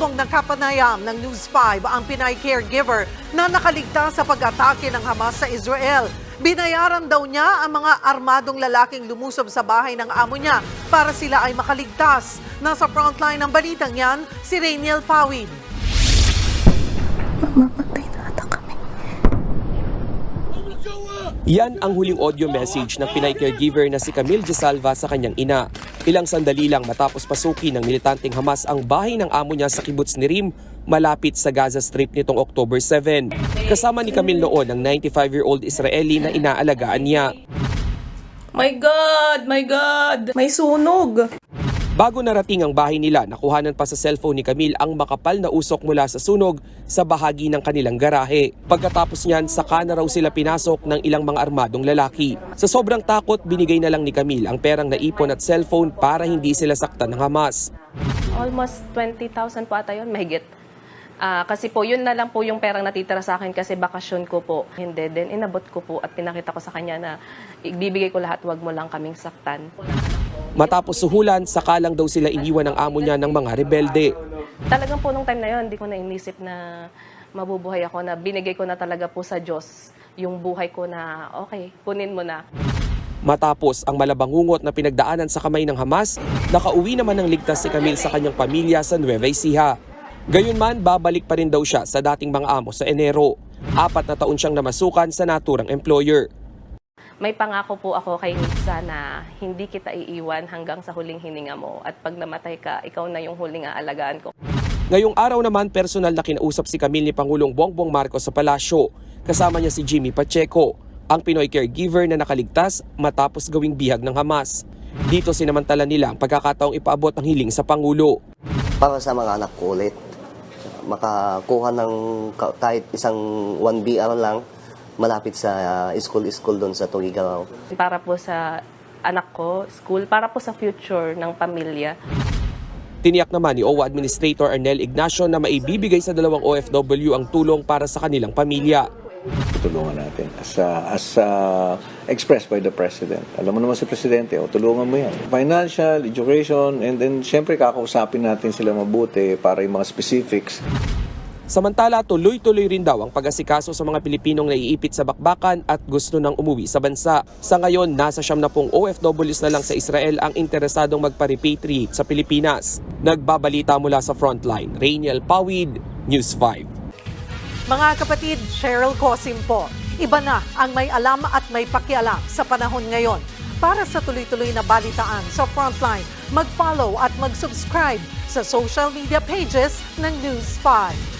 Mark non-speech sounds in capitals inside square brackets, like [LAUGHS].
Behebong nakapanayam ng News 5 ang Pinay caregiver na nakaligtas sa pag-atake ng Hamas sa Israel. Binayaran daw niya ang mga armadong lalaking lumusob sa bahay ng amo niya para sila ay makaligtas. Nasa frontline ng balitang yan, si Rainiel Pawid. [LAUGHS] Mamamatay na ata kami. Yan ang huling audio message ng Pinay caregiver na si Camille De Salva sa kanyang ina. Ilang sandali lang matapos pasukin ng militanteng Hamas ang bahay ng amo niya sa kibbutz ni Rim malapit sa Gaza Strip nitong October 7. Kasama ni Camille noon ang 95-year-old Israeli na inaalagaan niya. My God! My God! May sunog! Bago narating ang bahay nila, nakuhanan pa sa cellphone ni Camille ang makapal na usok mula sa sunog sa bahagi ng kanilang garahe. Pagkatapos niyan, saka na raw sila pinasok ng ilang mga armadong lalaki. Sa sobrang takot, binigay na lang ni Camille ang perang naipon at cellphone para hindi sila saktan ng Hamas. Almost 20,000 po ata yun, mahigit. Ah, kasi po, yun na lang po yung perang natitira sa akin kasi bakasyon ko po. Hindi, then inabot ko po at pinakita ko sa kanya na ibibigay ko lahat, wag mo lang kaming saktan. Matapos suhulan, saka lang daw sila iniwan ng amo niya ng mga rebelde. Talagang po nung time na yun, hindi ko na inisip na mabubuhay ako, na binigay ko na talaga po sa Diyos yung buhay ko na, okay, punin mo na. Matapos ang malabangungot na pinagdaanan sa kamay ng Hamas, nakauwi naman ng ligtas si Camille sa kanyang pamilya sa Nueva Ecija. Gayunman, babalik pa rin daw siya sa dating mga amo sa Enero. Apat na taon siyang namasukan sa naturang employer. May pangako po ako kay Nitsa na hindi kita iiwan hanggang sa huling hininga mo. At pag namatay ka, ikaw na yung huling aalagaan ko. Ngayong araw naman, personal na kinausap si Camille ni Pangulong Bongbong Marcos sa palasyo. Kasama niya si Jimmy Pacheco, ang Pinoy caregiver na nakaligtas matapos gawing bihag ng Hamas. Dito sinamantala nila ang pagkakataong ipaabot ang hiling sa Pangulo. para sa mga anak ko ulit. Makakuha ng ka- kahit isang 1BR lang malapit sa school-school doon sa Tugigaraw. Para po sa anak ko, school, para po sa future ng pamilya. Tiniyak naman ni OWA Administrator Arnel Ignacio na maibibigay sa dalawang OFW ang tulong para sa kanilang pamilya. tulungan natin as uh, as uh, expressed by the president. Alam mo naman si presidente, o tulungan mo yan. Financial, education, and then syempre kakausapin natin sila mabuti para yung mga specifics. Samantala, tuloy-tuloy rin daw ang pag-asikaso sa mga Pilipinong naiipit sa bakbakan at gusto nang umuwi sa bansa. Sa ngayon, nasa siyam na pong OFWs na lang sa Israel ang interesadong magpa-repatriate sa Pilipinas. Nagbabalita mula sa Frontline, Rainiel Pawid, News 5. Mga kapatid, Cheryl Cosim po. Iba na ang may alam at may pakialam sa panahon ngayon. Para sa tuloy-tuloy na balitaan sa Frontline, mag-follow at mag-subscribe sa social media pages ng News 5.